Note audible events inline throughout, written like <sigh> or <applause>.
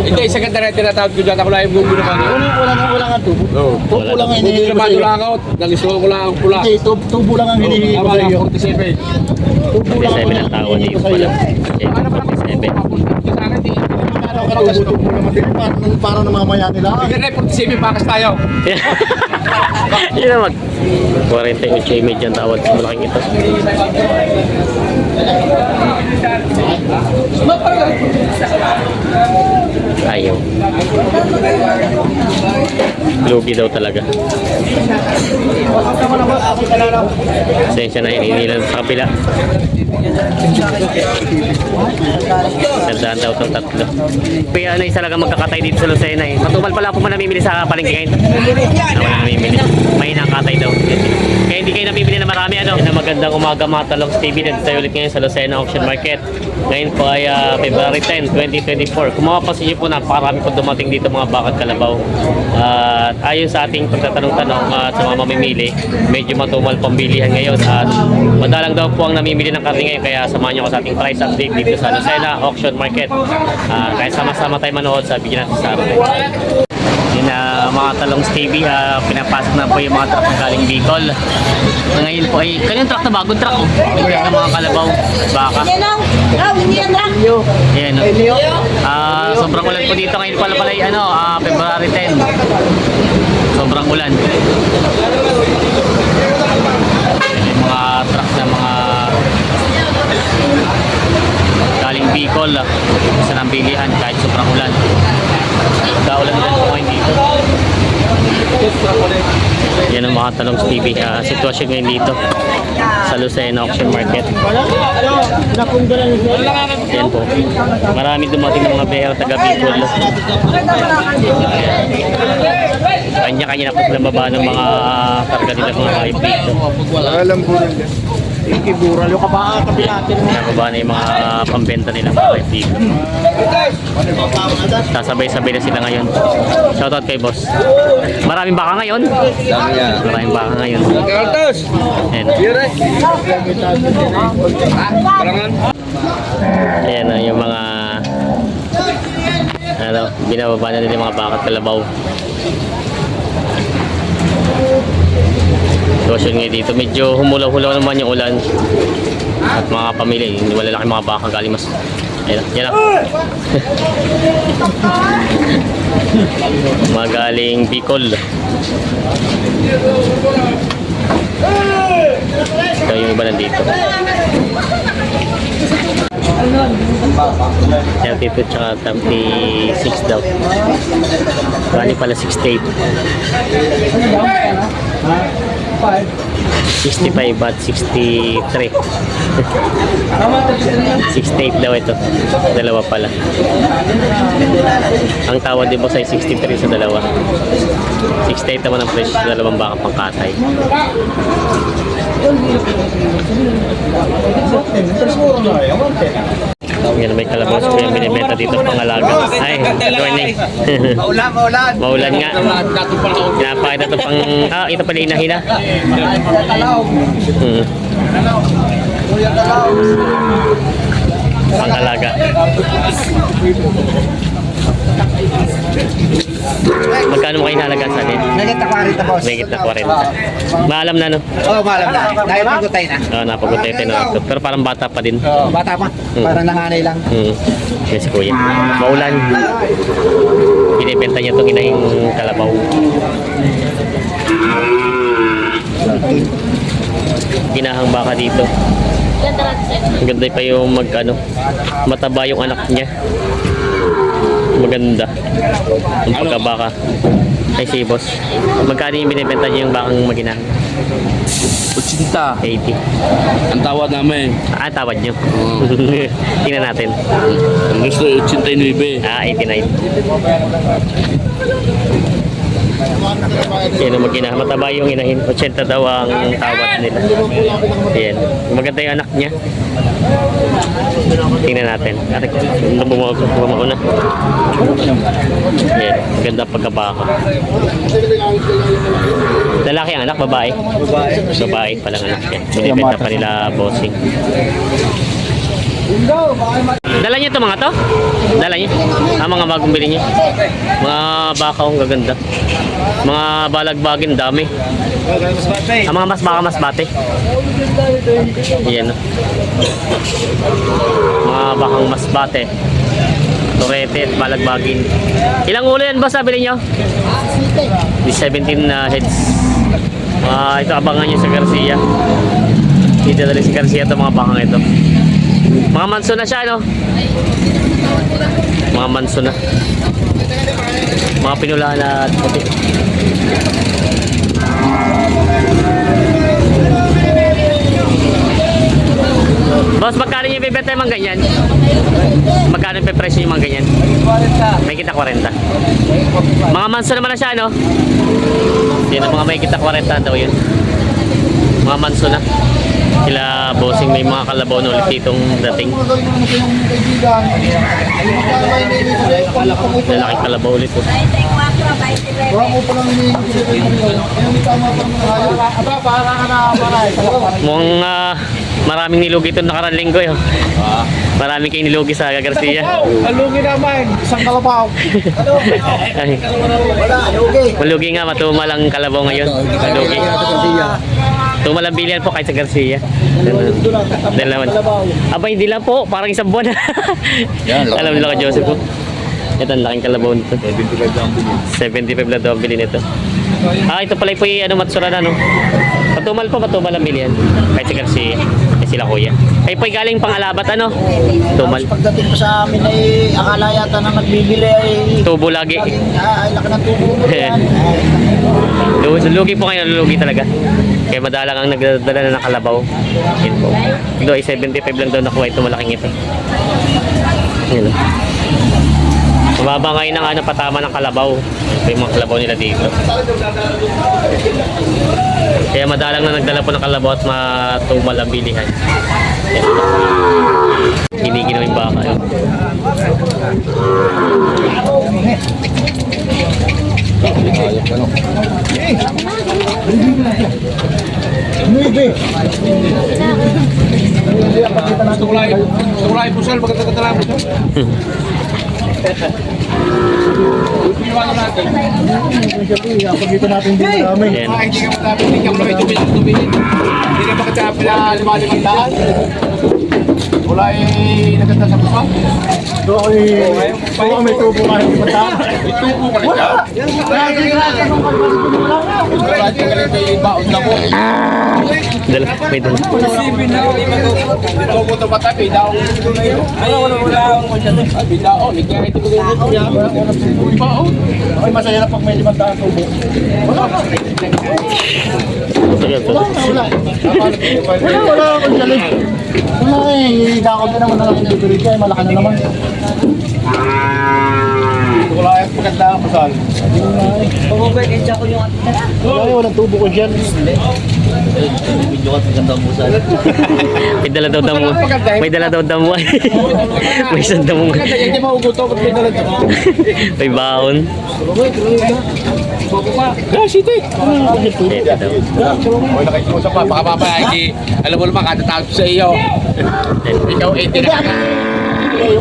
Hindi, isa ganda rin tinatawag ko dyan. Ako lang yung gugulo ka. Wala, wala, nga- wala nga tubo. Oo. Tubo lang ang hinihingi ko naman sa iyo. lang ako. Nalisuo ko lang ang pula. Hindi, tub- tubo lang ang hinihingi ko Tama sa lang, iyo. 47. Tubo lang 47 ang hinihingi ko sa iyo. pala. 47. Sa akin, di. Ano ka tubo, tubo naman din. Parang, parang namamaya nila. Hindi rin, 47, bakas tayo. <laughs> Yun na mag 48 image ang tawad sa malaking ito. Ayaw. Lugi daw talaga. Sensya na hininilan sa kapila. Sandaan daw itong tatlo. Kaya ano isa ang magkakatay dito sa Lucena eh. Matumal pala po man namimili sa palengke ngayon. Ako na namimili. May nakatay daw. Kaya hindi kayo namimili na marami ano. Yan ang magandang umaga mga talong TV dito tayo ulit ngayon sa Lucena Auction Market. Ngayon po ay ah, February 10, 2024. Kung mapapansin niyo po napakarami po dumating dito mga bakad kalabaw. At ayon sa ating pagtatanong-tanong at sa mga mamimili, medyo matumal pambilihan ngayon. At madalang daw po ang namimili ng karne ngayon kaya samahan niyo ako sa ating price update dito sa Lucena Auction Market. Ah, kaya sama-sama tayo manood sa bigyan natin sa araw. Na mga talong TV, ah, pinapasok na po yung mga truck na galing Bicol. Ngayon po ay, kanyang truck na bagong truck. Oh. Yan ang mga kalabaw, baka. Yan oh, yan lang. Yan. Oh. Ah, sobrang ulan po dito ngayon pala pala ano, ah, February 10. Sobrang ulan. Yung mga truck na mga galing Bicol ah, sa nambilihan kahit sobrang ulan. Kaulan din po ngayon dito. Yan ang mga talong TV. ah, sitwasyon ngayon dito sa Lucena Auction Market. Yan po. Marami dumating ng mga behel taga Bicol. Kanya-kanya na po silang baba ng mga karga nila mga dito. Alam po rin yan. Ikibural yung kabaka kabi natin. Nababa na yung mga pambenta nila mga dito. Sasabay-sabay na sila ngayon. Shoutout kay boss. Maraming baka ngayon. Maraming baka ngayon. Kaltos! Ayan. Eh. Ah. Ayan na yung mga ano, binababa na nila yung mga bakat kalabaw. Sitwasyon ngayon dito, medyo humulaw-hulaw naman yung ulan. At mga pamilya, yung malalaki mga baka galing mas... Ayan, yan na. <laughs> mga galing Bicol. Ito yung iba nandito. 32 tsaka 36 daw. Bali pala 68. 65 at 63. 68 daw ito. Dalawa pala. Ang tawad din boss ay 63 sa dalawa. 68 naman ang presyo sa dalawang baka pangkatay. Yan, may kalabaw ko yung binibenta dito pang alaga. Ay, good morning. Maulan, maulan. Maulan nga. Pinapakita to pang... Ah, ito pala inahina. Hmm. Pang alaga. Magkano mo kayo nalaga sa atin? Nagit ako rito, boss. May na 40. Maalam na no? Oo, oh, malam na. Dahil pagutay na. Oo, napagutay tayo na. Pero parang bata pa din. Oo, bata pa. Parang nanganay lang. Hmm. Yes, kuya. Maulan. Binibenta niya itong inahing kalabaw. Ginahang baka dito. Ganda pa yung mag ano, mataba yung anak niya. Maganda. Ang pagkabaka. Ay si boss. Magkano yung binibenta niya yung bakang magina? 80. 80. Ang tawad namin. Ah, tawad niyo. <laughs> Tingnan natin. Ang gusto 89. Ah, 89. Yan ang magina. Mataba yung inahin. 80 daw ang tawad nila. Yan. Maganda yung anak niya. Tingnan natin. Ate, bumao bumao na. Yan. Maganda pagkabaka. Lalaki ang anak, babae. Babae. Babae palang anak. Binibenta pa nila bossing. Dala niyo to mga to? Dala niyo? Ah, mga bagong bili niyo? Mga baka ang gaganda. Mga balagbagin dami. Ang mga mas baka mas bate. Yan. Mga bakang mas bate. Torete at balagbagin. Ilang ulo yan boss sabili niyo? Di 17 na heads. Ah, ito abangan niyo sa Garcia. Dito rin si Garcia ito mga bakang ito. Mga manso na siya, no? Mga manso na. Mga pinulaan na puti. Boss, magkano yung ibibenta yung mga ganyan? Magkano yung presyo yung mga ganyan? May kita 40. Mga manso naman na siya, no? Yan ang mga may kita 40 daw yun. Mga manso na. Sila bossing may mga kalabaw na ulit ditong dating. Lalaking kalabaw ulit. Oh. Mukhang ah, maraming nilugi ito nakarang linggo. Eh. Maraming kayo nilugi sa Garcia. Alungin naman, isang kalabaw. <laughs> Malugi nga, matumalang kalabaw ngayon. Malugi. Tumalang bilihan po kahit sa Garcia. Dalawan. Aba, hindi lang po. Parang isang buwan. <laughs> Alam nila ka Joseph po. Ito ang laking kalabaw nito. 75 lang daw ang bili nito. Ah, ito pala po yung ano, Matsura na, no? Patumal po, patumal ang bilihan. Kahit si Garcia. Sila kuya. Ay po galing pang alabat, ano? Tumal. Pagdating mo sa amin ay akala yata na nagbibili ay Tubo lagi. Ah, ay laki ng tubo <laughs> mo yan. Lu- Lugi po kayo, lugi talaga. Kaya madalang ang nagdadala na ng kalabaw. Yun po. Ito ay 75 lang daw nakuha ito malaking ito. Yun. Mababa ngayon ang ano, patama ng kalabaw. Ito yung mga kalabaw nila dito. Kaya madalang na nagdala po ng kalabaw at matumal ang bilihan. Giniginaw yung baka. Yun. Gusto ko lang, gusto ko lang ipusal, magkakatala <laughs> Iwanan natin. Yan. Ah, hindi ka matapos, hindi ka matapos, tumingin. Hindi ka makatapos na lumalimang daan. Wala eh, naganda sa buka. So, ay, so may tubo ka ng punta. May tubo ka rin dyan. Wala, hindi ka rin may baon na mo. Dala, may dala. Tubo na mata, may daon. Wala, wala, wala. May daon, hindi kaya ito may baon. Ay, masaya na pag may limang daan tubo. Sige, ito. Wala, wala. Wala, wala akong galing. Wala eh, dakot na naman na lang yung tuloy kaya malaki na naman. Wala yung maganda ang masal. Wala eh, walang tubo ko dyan. May dala daw damo. <laughs> May dala daw damo. may isang damo. Maganda, hindi mauguto, ba't may dalag ako? May baon. Ah, siti. Ito daw. Huwag na kayo sa pa, baka mamaya, hindi, alam mo naman, katatawag sa iyo. Ikaw, eh, tinakak.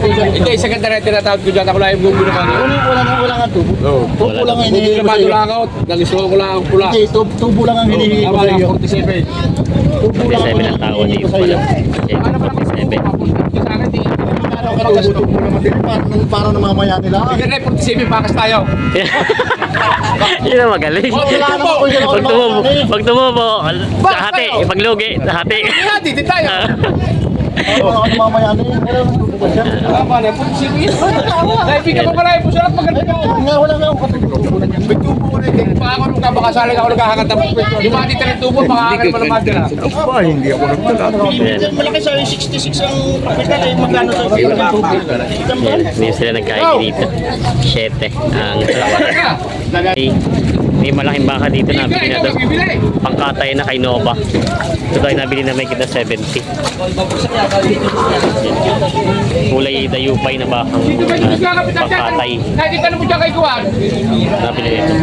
Hindi, isa ganda na tinatawag ko dyan, ako lang yung gugu naman. Wala, nga- wala nga tubo. Tubo lang ang hinihingi ko naman sa iyo. lang ako, nagustuhan ko lang ang pula. Hindi, tub- tubo lang ang hinihingi ko Tama sa lang, iyo. 47. Tubo lang 47 ang hinihingi ko sa iyo. pala. 47. Sa akin, di. Ano ka tubo, tubo naman din. Parang, parang namamaya nila. Hindi na, 47, bakas tayo. <laughs> Yun ang magaling. Wala naman Pag tumubo, pag tumubo, hati, pag lugi, hati. Kaya, di, di tayo. Oo, ano namamaya nila. Wala naman tubo ka dyan. Tama na, 47. Dahil ka pa pala, yung pusalat maganda. Nga, wala nga katubo na dyan. May tubo na din. Baka ako nung kabakasalan ako ng Yung mga tita ng tubo, baka ako naman naman dila. Yan. Malaki sa 66 ang kapital eh. Magkano sa tubo? Hindi sila nagkain dito. 7 ang Ay, may malaking baka dito na bili na. Pangkatay na kay Nova. Ito tayo nabili na may kita 70. Kulay dayupay na bakang uh, pangkatay. Kay Kuwan. Nabili nito.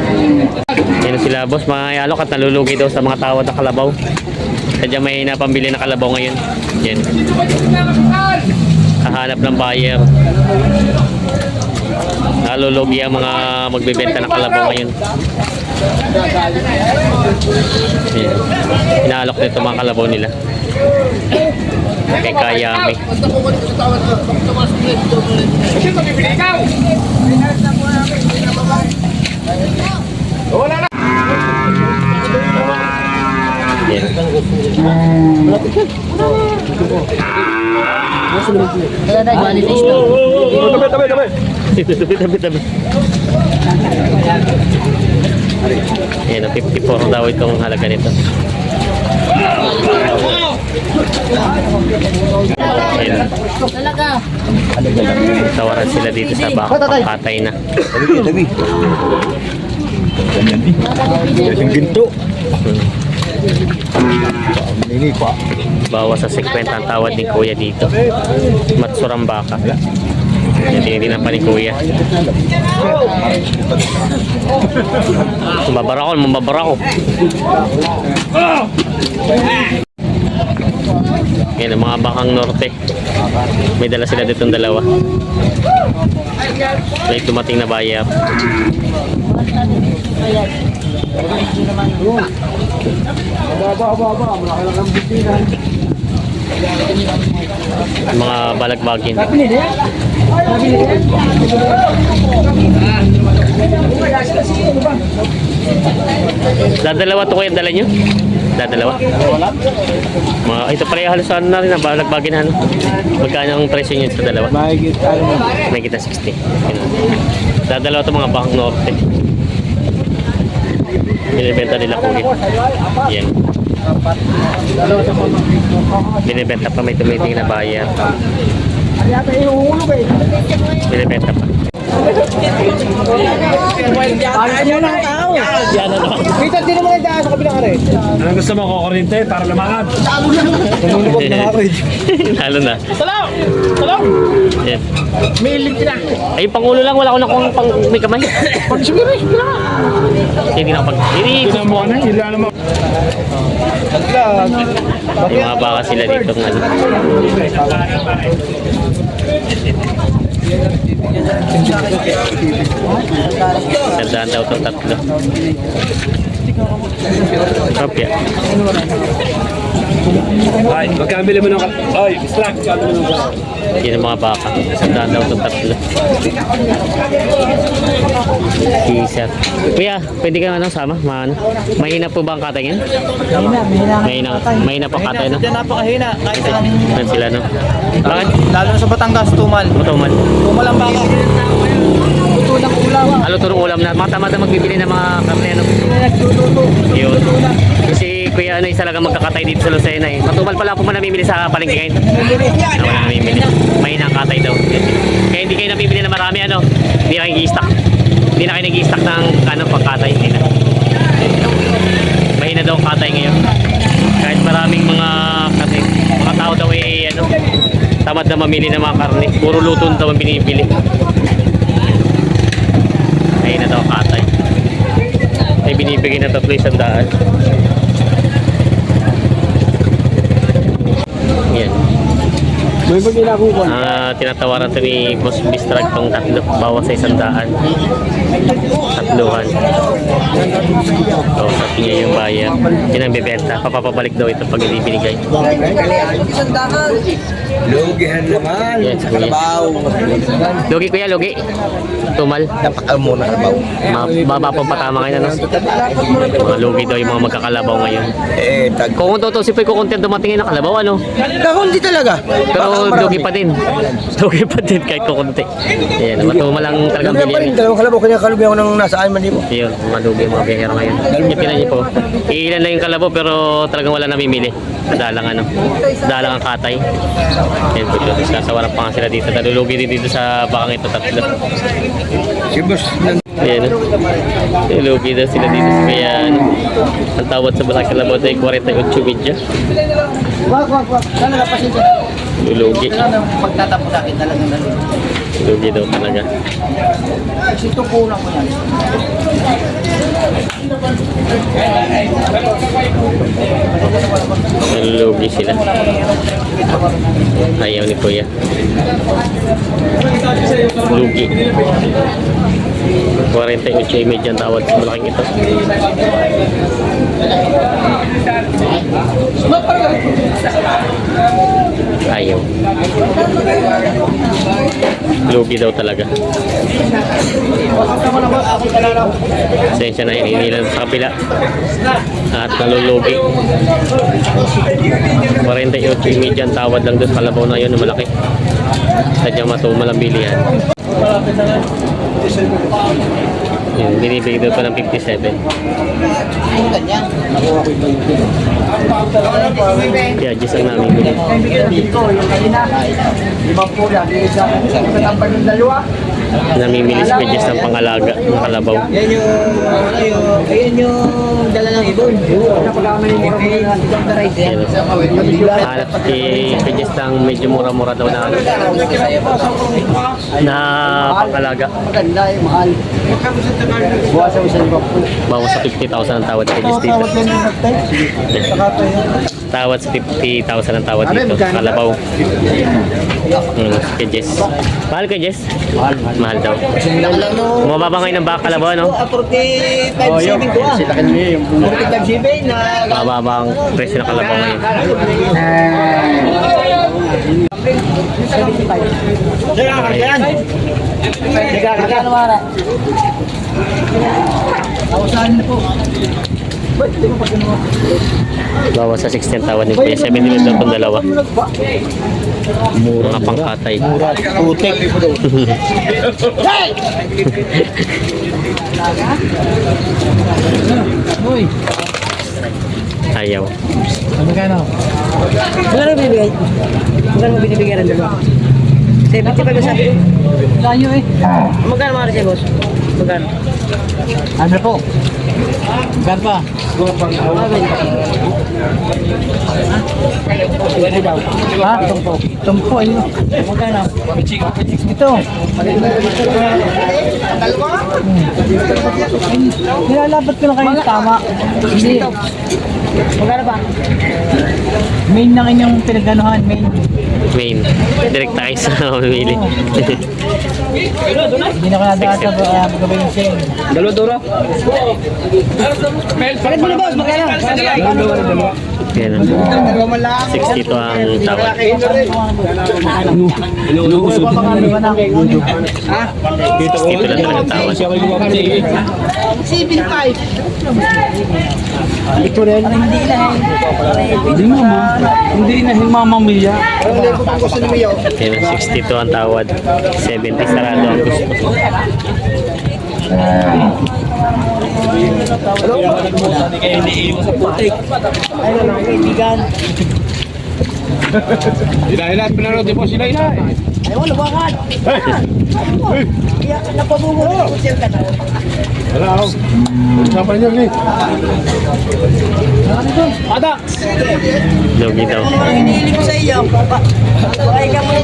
Yan sila boss, mga alok at nalulugi daw sa mga tawad na kalabaw. Sadya may napambili na kalabaw ngayon. Yan. Hahanap ng buyer. Nalulugi ang mga magbebenta ng kalabaw ngayon. Ayan. Inaalok nito mga kalabaw nila. Kay Kayami. Ayan. Kaya na, quality store. Tabi, tabi, tabi. Ayan, 54 daw itong halaga nito. Ayan, Talaga. tawaran sila dito sa baka patay na. Yung ginto. Nini pa. Bawas sa 50 ang tawad ni Kuya dito. Matsurang baka. Yan, tinitingnan pa ni Kuya. Mababara ko, mababara ko. Yan ang mga bakang norte. May dala sila ditong dalawa. May dumating na buyer. Mga balagbagin. Dadalawa to kuya dala nyo? Dadalawa? Mga, ito yung halos ano na rin, balagbagin na ano. Magkano ang presyo nyo sa dalawa? May kita 60. Ganun. Dadalawa to mga bakang norte. Binibenta nila kuya. Yan. Binibenta pa may tumiting na buyer. Binibenta pa. Kita din naman yung sa kabilang are. Anong gusto mo, kukurinte para lumakad? Na <laughs> eh. Lalo na. Salaw! Salaw! Yan. May link na. Ay, pangulo lang. Wala ko na kung pang may kamay. Pag siguro, siguro na. Hindi na pag... Hindi. Ito mo na, ila naman. Mga baka sila dito ng ano. Sandaan daw itong tatlo. Kopya. Ay, magkabili mo ng... Ay, slack. Yan ang mga baka. Sandaan daw itong tatlo. Isa. Kuya, pwede ka ano sama? Maano? Mahina po ba ang katay yan? Mahina, mahina. Mahina, mahina po katay no? Diyan napakahina. Kahit saan. Yan sila no? Bakit? Lalo na sa Batangas, tumal. Matuman. Tumal ang baka. Luto ng ulam. Ano turong ulam na? Mga tamad na magbibili ng mga karne ano? Nagluluto. Yun. Kasi kuya ano isa talaga magkakatay dito sa Lucena eh. Matumal pala po man namimili sa palengke ngayon. Namimili. Mahina ang katay daw. Kaya hindi kayo namimili na marami ano. Hindi na kayo nag-i-stock. Hindi na kayo nag-i-stock ng ano pagkatay. Hindi na. Mahina daw ang katay ngayon. Kahit maraming mga kasi mga tao daw eh ano tamad na mamili ng mga karne. Puro luto daw ang binibili. Mahina daw katay. Ay binibigay na tatlo isang daan. Pag inakuha. Ah, tinatawaran to ni Boss Bistrag tong tatlo. Bawas sa isang daan. Tatluhan. So, sabi niya yung bayan. Yun ang bibenta. Papapabalik daw ito pag hindi binigay. Lugihan naman. Yes, sa kalabaw. Logi kuya, logi. Tumal. Napakal mo na kalabaw. Ma baba pang patama ngayon. Ano? Mga logi daw yung mga magkakalabaw ngayon. Eh, tag... Kung kung totoo si Poy, kung kontent dumating ng kalabaw, ano? Kakunti talaga. Pero logi pa din. <laughs> Logi pa din kahit kukunti. Ayan, matumal lang talagang Dami pa rin. Dalawang kalabaw. Kanya kalugyan ko nang nasaan man di mo. Ayun, malugi ang mga biyahero ngayon. Yung tinan niyo po. Iilan lang yung kalabo pero talagang wala namimili. Dalang ano. Dalang ang katay. Ayun po yun. Sasawaran pa nga sila dito. Nalulugi din dito sa bakang ito tatlo. Si boss. Ayan. Nalulugi daw sila dito. Kaya ano, ang tawad sa balang kalabo ay 48 medya. Wag, wag, wag. Talaga pasensya. Lulugi. Pagtatapos sa akin talagang naluluto. Lugi daw talaga. Ito po lang ko yan. Lugi sila. Ayaw ni Kuya. Lugi. 48 image ang tawad sa malaking ito. Ayaw. Lugi daw talaga. Sensya na hinihila sa kapila. At nalulugi. 48 image ang tawad lang doon kalabaw na yun malaki. Sadyang matumal ang bilihan. Yun, binibigay daw pa ng 57. Kaya Diyos ang yung kanina. Limang po yan. Sa tambal ng dalawa. Namimili si Diyos ng pangalaga ng kalabaw. Yan yung, ano yung, ayan yung dala ng ibon. Hanap si Diyos ng medyo mura-mura daw na na pangalaga. Maganda yung mahal. Bukas sa isang bako. Bawas sa 50,000 ang tawad Diyos dito. Tawad sa 50,000 ang tawad dito. Kalabaw. Kay Jess. Mahal kay Jess? Mahal, mahal. Daw. Mababa ngayon ang baka kalabaw, no? 45.7 ko ah. Sila kanina yung 45.7 na Mababa ang presyo ng kalabaw ngayon. Magkano mara? Kausahan po. Bawas sa 16 tawad Kuya. 7 nila daw itong dalawa. Mga pangkatay. Putik. Uy. Ayaw. Magkano? Magkano bibigay? Magkano mo binibigyan ng dalawa? 70 pa ba sabi ko? Layo eh. Magkano mga boss? Magkano? Ano po? Magkano pa? Ha? Tumpo. Tumpo, ayun. Magkano? Ito. Hmm. Nilalabat ko na kayo tama. Hindi. Magkano pa? Main ng inyong pinaganohan. Main. Main. Direct tayo sa mamimili. <laughs> Hindi na kaya data ba uh, magabay yung sale. Dalawa duro. Bakit mo na, boss? Magkano? Yan. 60 to ang tawad. Na? 60 lang talaga ang tawad. Ito rin. Hindi na. Hindi mo ma. Hindi na himamamilya. Yan, 62 ang tawad. 70 sarado ang gusto. Dahil lahat pinanood mo sila ina eh. Logi daw. Hinihili ko sa iyo. Ay ka mo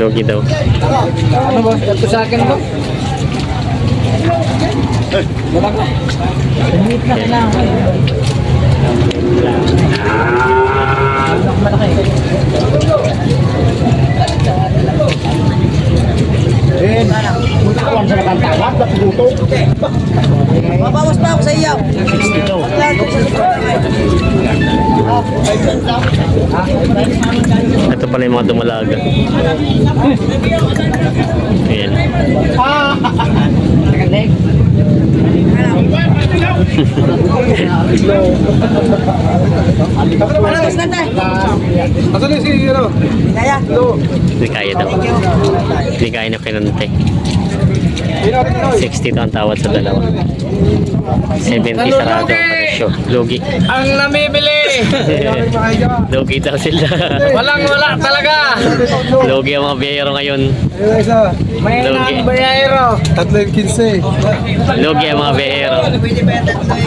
Logi daw. Ano ba? Ito sa akin ba? Limit na kailangan. Eh, punta ka lang sa nakantawag, naputo. Mabawas pa ako sa iyo. Ito pala yung mga dumalaga. Ayan. Asan si ano? Kaya. Hindi kaya daw. Hindi kaya na kinante. 60 to ang tawad sa dalawa. 70 sarado ang presyo. Lugi. Ang namimili! <laughs> Lugi daw sila. Walang wala talaga! Lugi ang mga biyero ngayon. May Lugi. bayayro. Tatlo yung 15. Lugi ang mga biyero.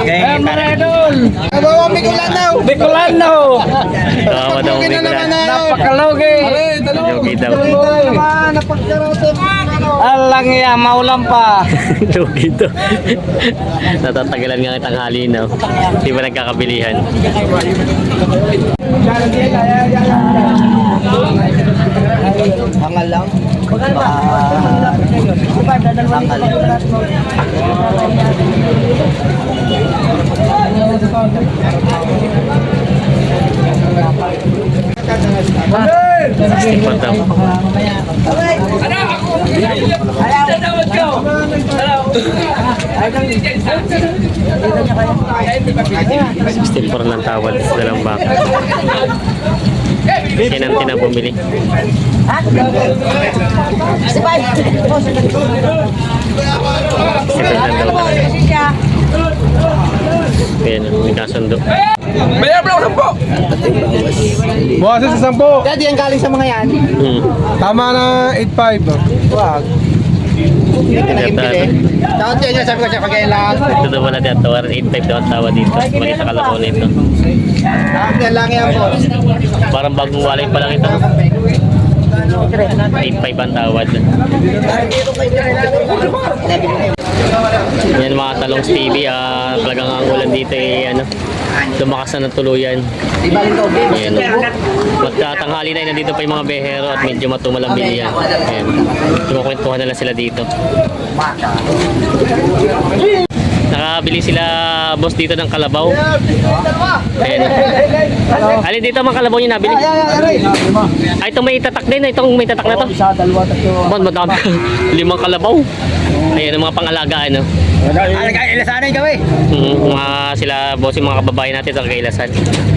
Eh, Maradol! Abawa, Bicolano! Bicolano! Kawawa daw ang bigla. Napakalugi! Lugi daw. Alang iya, maulam pa! <laughs> Lugi daw. Natatagalan nga ng tanghali na. Di ba nagkakabilihan? Hangal lang. Ipon daw. Sixty-four lang tawad sa dalang baka. Yan ang tinang bumili. Lang daw. Ayan, may kasundo. Bayar pala ako po! Buwasan sa 10. Dati yan galing sa mga yan. Hmm. Tama na 8.5. Wag. Naging bili. Takot yan yun, sabi ko siya kagailan. Ito daw wala dito. 8.5 daw ang tawa dito. Mali sa kalabaw nito. Takot yan lang yan po. Parang bagong walay pa lang ito. 8.5 ang tawad. Yan mga talong Stevie, ah, talagang ang ulan dito ay ano, lumakas na ng tuluyan. Ayan, magtatanghali na nandito pa yung mga behero at medyo matumal ang bilihan. Ayan, kumukwentuhan na lang sila dito. Nakabili sila boss dito ng kalabaw. Ayan. Alin dito mga kalabaw niyo nabili? Ay, ito may tatak din. Itong may tatak na to. Isa, dalawa, tatlo. Bon, madami. <laughs> Limang kalabaw. Ayan, ang mga pangalagaan. No? Ilasanan kami. Mm, mga sila, boss, yung mga kababayan natin sa kailasan.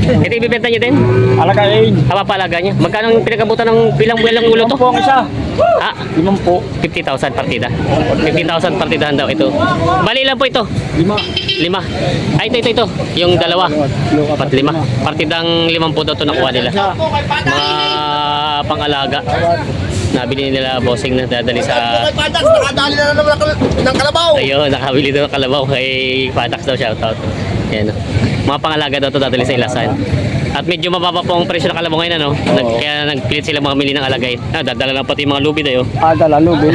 Ito, ibibenta nyo din? Alagain. Tama palaga niya. Magkano ang pinagabutan ng bilang bilang ulo to? po ang isa. Ha? Limang po. 50,000 partida. 50,000 partidahan daw ito. Bali lang po ito. Lima. Lima. Ay, ito, ito, ito. Yung dalawa. Pat lima. Partidang limang po daw ito nakuha nila. Mga pangalaga. Nabili nila bossing na dadali sa... Nakadali na naman ng kalabaw. Ayun, nakabili daw ng kalabaw kay Patax daw shoutout. Yan. Mga pangalaga daw ito dadali sa ilasan. At medyo mababa po ang presyo ng kalabaw ngayon ano. Nag, kaya nagpilit sila mga mili ng alagay. Ah, dadala lang pati yung mga lubi dayo. Ah, lalo, Ben.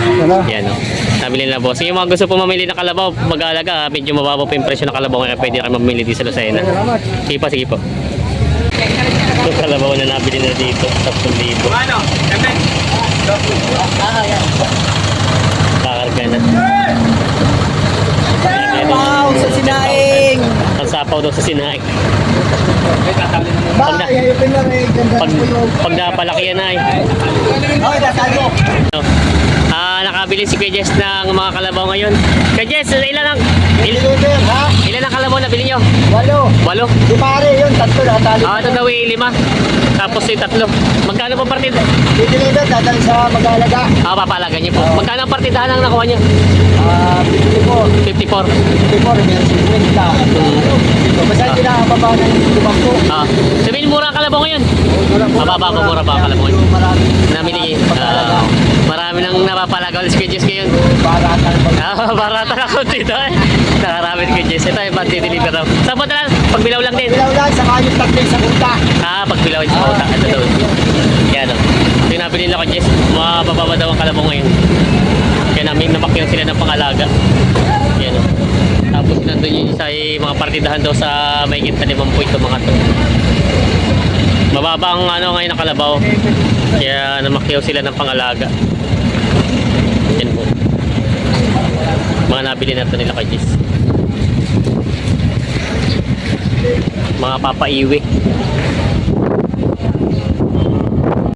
<laughs> Yan o. Nabili na boss. Yung mga gusto po mamili ng kalabaw, mag-aalaga, medyo mababa po yung presyo ng kalabaw kaya pwede kayo mamili dito sa Lucena. Sige po, sige po. Yung kalabaw na nabili na dito, 10,000. Ano? Kakarga na. Wow, sa sinaing. Ang sapaw daw sa sinaik. Ba, ayayupin na rin. Ganda Pag, pag napalaki yan ay. Okay, dasal mo. Ah, nakabili si Kuya Jess ng mga kalabaw ngayon. Kuya Jess, ilan ang il, ilan ang kalabaw na bili nyo? Walo. Walo. Di pare yun, tatlo nakatali. Ah, ito daw ay lima. Tapos yung tatlo. Magkano po partida? Deliver, dadali sa mag-alaga. Ah, papalaga niyo po. Magkano ang partidahan ang nakuha niyo? Ah, 54. 54. 54, meron 50. So, basta hindi na baba ng po. Ah, sabihin mura ang kalabaw ngayon. Mababa po, mura ba ang kalabaw ngayon? Namili. Ah, marami nang napapalaga ulit si Kuya Jess ngayon. Para tayo Ah, <laughs> barata na konti dito eh. Nakarami kay Jess. Ito yung pati-deliver daw. Saan po talaga? Pagbilaw lang din. Ilaw lang, saka yung tatlo sa punta. Ah, pagbilaw sa utak. Ito daw. Yan o. Ito yung nabili nila kay Jess. Mabababa daw ang kalabaw ngayon. Kaya namin namakyan sila ng pangalaga. Yan o. Nandun yung isa ay mga partidahan daw sa may na limang point mga to. Mababa ang ano ngayon ng kalabaw. Kaya namakyaw sila ng pangalaga. Yan po. Mga nabili na ito nila kay Jess. Mga papaiwi.